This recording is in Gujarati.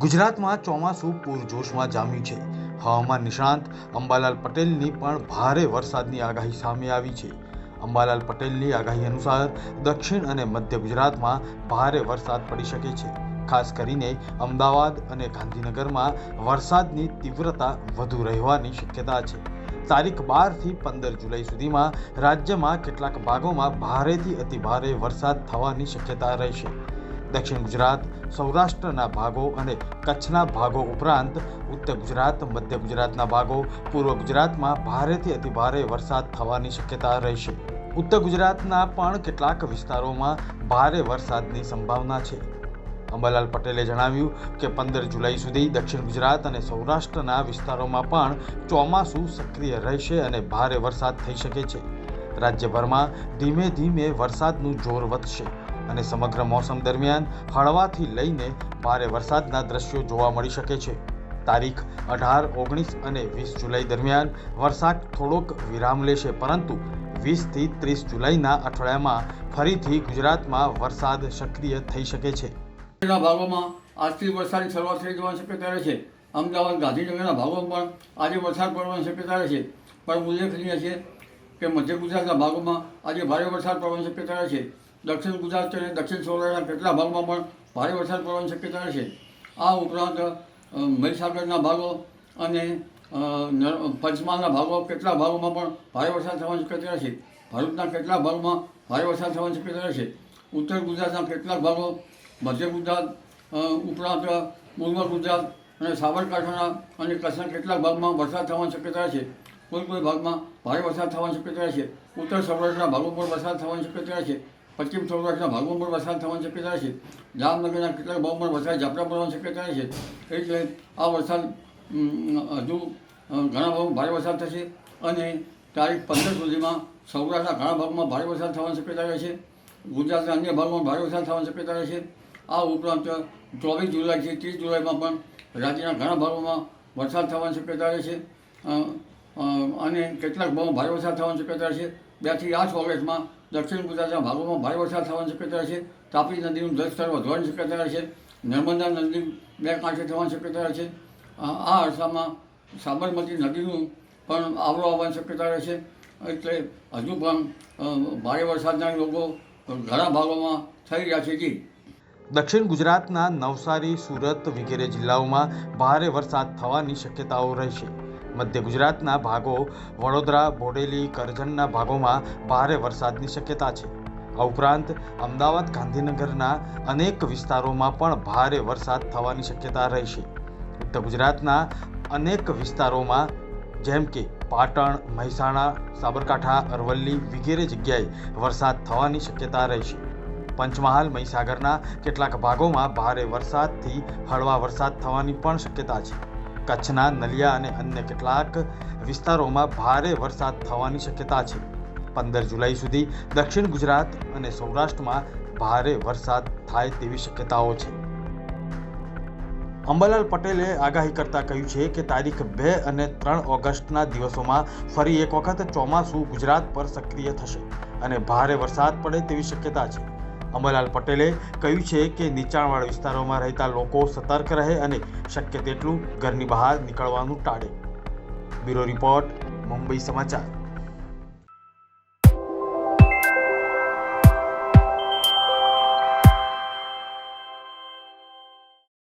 ગુજરાતમાં ચોમાસું પૂરજોશમાં જામ્યું છે. હવામાન નિષ્ણાંત અંબાલાલ પટેલની પણ ભારે વરસાદની આગાહી સામે આવી છે. અંબાલાલ પટેલની આગાહી અનુસાર દક્ષિણ અને મધ્ય ગુજરાતમાં ભારે વરસાદ પડી શકે છે. ખાસ કરીને અમદાવાદ અને ગાંધીનગરમાં વરસાદની તીવ્રતા વધુ રહેવાની શક્યતા છે. તારીખ બારથી પંદર જુલાઈ સુધીમાં રાજ્યમાં કેટલાક ભાગોમાં ભારેથી અતિભારે વરસાદ થવાની શક્યતા રહેશે. દક્ષિણ ગુજરાત, સૌરાષ્ટ્રના ભાગો અને કચ્છના ભાગો ઉપરાંત ઉત્તર ગુજરાત, મધ્ય ગુજરાતના ભાગો, પૂર્વ ગુજરાતમાં ભારેથી અતિભારે વરસાદ થવાની શક્યતા રહેશે. ઉત્તર ગુજરાતના પણ કેટલાક વિસ્તારોમાં ભારે વરસાદની સંભાવના છે. અંબાલાલ પટેલે જણાવ્યું કે પંદર જુલાઈ સુધી દક્ષિણ ગુજરાત અને સૌરાષ્ટ્રના વિસ્તારોમાં પણ ચોમાસું સક્રિય રહેશે અને ભારે વરસાદ થઈ શકે છે. રાજ્યભરમાં ધીમે ધીમે વરસાદનું જોર વધશે. અને સમગ્ર મોસમ દરમિયાન હળવાથી લઈને ભારે વરસાદના દ્રશ્યો જોવા મળી શકે છે. તારીખ અઢાર, ઓગણીસ અને વીસ જુલાઈ દરમિયાન વરસાદ થોડોક વિરામ લેશે, પરંતુ વીસથી ત્રીસ જુલાઈના અઠવાડિયામાં ફરીથી ગુજરાતમાં વરસાદ સક્રિય થઈ શકે છે. ભાગોમાં આજથી વરસાદની શરૂઆત થઈ જવાની શક્યતા છે. અમદાવાદ, ગાંધીનગરના ભાગોમાં પણ આજે વરસાદ પડવાની શક્યતા છે. પણ ઉલ્લેખનીય છે કે મધ્ય ગુજરાતના ભાગોમાં આજે ભારે વરસાદ પડવાની શક્યતા છે. દક્ષિણ ગુજરાત અને દક્ષિણ સૌરાષ્ટ્રના કેટલા ભાગમાં પણ ભારે વરસાદ પડવાની શક્યતા છે. આ ઉપરાંત મહીસાગરના ભાગો અને પંચમહાલના ભાગો કેટલા ભાગોમાં પણ ભારે વરસાદ થવાની શક્યતા છે. ભરૂચના કેટલા ભાગમાં ભારે વરસાદ થવાની શક્યતા છે. ઉત્તર ગુજરાતના કેટલાક ભાગો મધ્ય ગુજરાત ઉપરાંત, પૂર્વ ગુજરાત અને સાબરકાંઠાના અને કચ્છના કેટલાક ભાગમાં વરસાદ થવાની શક્યતા છે. કોઈ કોઈ ભાગમાં ભારે વરસાદ થવાની શક્યતા છે. ઉત્તર સૌરાષ્ટ્રના ભાગો પર વરસાદ થવાની શક્યતા છે. પશ્ચિમ સૌરાષ્ટ્રના ભાગમાં પણ વરસાદ થવાની શક્યતા છે. જામનગરના કેટલાક ભાગમાં વરસાદ ઝાપટા પડવાની શક્યતા છે. એટલે આ વરસાદ હજુ ઘણા ભાગમાં ભારે વરસાદ થશે અને તારીખ પંદર સુધીમાં સૌરાષ્ટ્રના ઘણા ભાગમાં ભારે વરસાદ થવાની શક્યતા રહે છે ગુજરાતના અન્ય ભાગમાં ભારે વરસાદ થવાની શક્યતા રહે છે આ ઉપરાંત ચોવીસ જુલાઈથી ત્રીસ જુલાઈમાં પણ રાજ્યના ઘણા ભાગોમાં વરસાદ થવાની શક્યતા રહે છે અને કેટલાક ભાગમાં ભારે વરસાદ થવાની શક્યતા છે બેથી આઠ ઓગસ્ટમાં દક્ષિણ ગુજરાતના ભાગોમાં ભારે વરસાદ થવાની શક્યતા છે. તાપી નદીનું જળસ્તર વધવાની શક્યતા છે. નર્મદા નદી બે કાંઠે થવાની શક્યતા રહે છે. આ અરસામાં સાબરમતી નદીનું પણ આવરો આવવાની શક્યતા રહે છે. એટલે હજુ પણ ભારે વરસાદના લોકો ઘણા ભાગોમાં થઈ રહ્યા છે જી. દક્ષિણ ગુજરાતના નવસારી, સુરત વગેરે જિલ્લાઓમાં ભારે વરસાદ થવાની શક્યતાઓ રહેશે મધ્ય ગુજરાતના ભાગો, વડોદરા, બોડેલી, કરજણના ભાગોમાં ભારે વરસાદની શક્યતા છે. આ ઉપરાંત, અમદાવાદ, ગાંધીનગરના અનેક વિસ્તારોમાં પણ ભારે વરસાદ થવાની શક્યતા રહેશે ઉત્તર ગુજરાતના અનેક વિસ્તારોમાં, જેમ કે પાટણ, મહેસાણા, સાબરકાંઠા, અરવલ્લી વગેરે જગ્યાએ વરસાદ થવાની શક્યતા રહેશે પંચમહાલ, મહીસાગરના કેટલાક ભાગોમાં ભારે વરસાદથી હળવા વરસાદ થવાની પણ શક્યતા છે. કચ્છના નલિયા અને અન્ય કેટલાક વિસ્તારોમાં ભારે વરસાદ થવાની શક્યતા છે. પંદર જુલાઈ સુધી દક્ષિણ ગુજરાત અને સૌરાષ્ટ્રમાં ભારે વરસાદ થાય તેવી શક્યતાઓ છે. અંબાલાલ પટેલે આગાહી કરતા કહ્યું છે કે તારીખ બે અને ત્રણ ઓગસ્ટના દિવસોમાં ફરી એક વખત ચોમાસું ગુજરાત પર સક્રિય થશે અને ભારે વરસાદ પડે તેવી શક્યતા છે. અંબાલાલ પટેલે કહ્યું છે કે નીચાણવાળા વિસ્તારોમાં રહેતા લોકો સતર્ક રહે અને શક્ય તેટલું ઘરની બહાર નીકળવાનું ટાળે. બ્યુરો રિપોર્ટ, મુંબઈ સમાચાર.